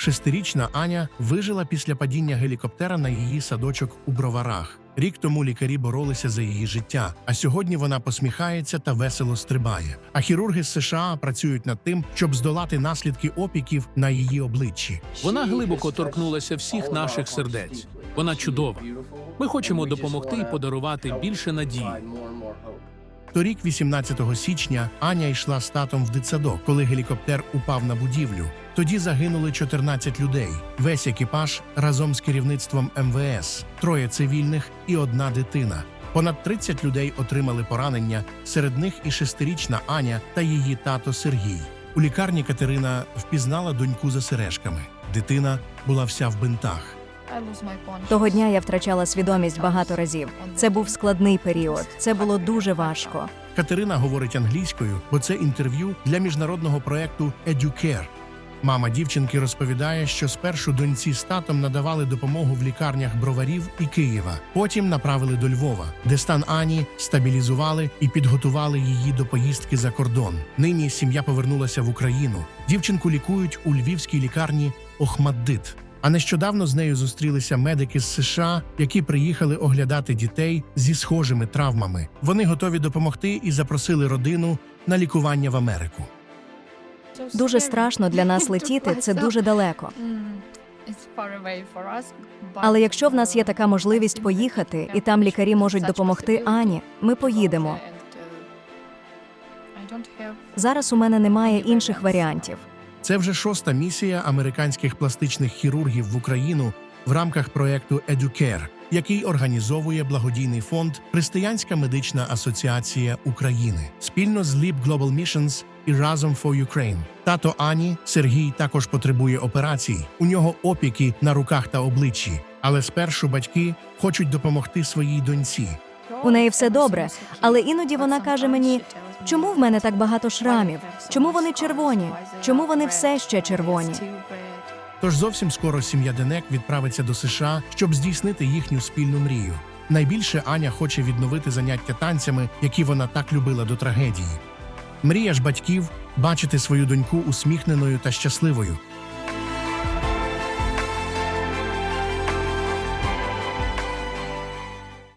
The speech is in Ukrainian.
Шестирічна Аня вижила після падіння гелікоптера на її садочок у броварах. Рік тому лікарі боролися за її життя, а сьогодні вона посміхається та весело стрибає. А хірурги з США працюють над тим, щоб здолати наслідки опіків на її обличчі. Вона глибоко торкнулася всіх наших сердець. Вона чудова. Ми хочемо допомогти і подарувати більше надії. Торік, 18 січня, Аня йшла з татом в дитсадок, коли гелікоптер упав на будівлю. Тоді загинули 14 людей. Весь екіпаж разом з керівництвом МВС, троє цивільних і одна дитина. Понад 30 людей отримали поранення, серед них і шестирічна Аня та її тато Сергій. У лікарні Катерина впізнала доньку за сережками. Дитина була вся в бинтах. Того дня я втрачала свідомість багато разів. Це був складний період. Це було дуже важко. Катерина говорить англійською, бо це інтерв'ю для міжнародного проекту EduCare. Мама дівчинки розповідає, що спершу доньці з татом надавали допомогу в лікарнях броварів і Києва. Потім направили до Львова, де стан Ані стабілізували і підготували її до поїздки за кордон. Нині сім'я повернулася в Україну. Дівчинку лікують у львівській лікарні Охмаддит. А нещодавно з нею зустрілися медики з США, які приїхали оглядати дітей зі схожими травмами. Вони готові допомогти і запросили родину на лікування в Америку. Дуже страшно для нас летіти. Це дуже далеко. Але якщо в нас є така можливість поїхати, і там лікарі можуть допомогти Ані, ми поїдемо. Зараз у мене немає інших варіантів. Це вже шоста місія американських пластичних хірургів в Україну в рамках проекту EduCare, який організовує благодійний фонд Християнська медична асоціація України спільно з Leap Global Missions і разом for Ukraine. Тато Ані Сергій також потребує операцій. У нього опіки на руках та обличчі. Але спершу батьки хочуть допомогти своїй доньці. У неї все добре, але іноді вона каже мені, чому в мене так багато шрамів? Чому вони червоні? Чому вони все ще червоні? Тож зовсім скоро сім'я Денек відправиться до США, щоб здійснити їхню спільну мрію. Найбільше Аня хоче відновити заняття танцями, які вона так любила до трагедії. Мрія ж батьків бачити свою доньку усміхненою та щасливою,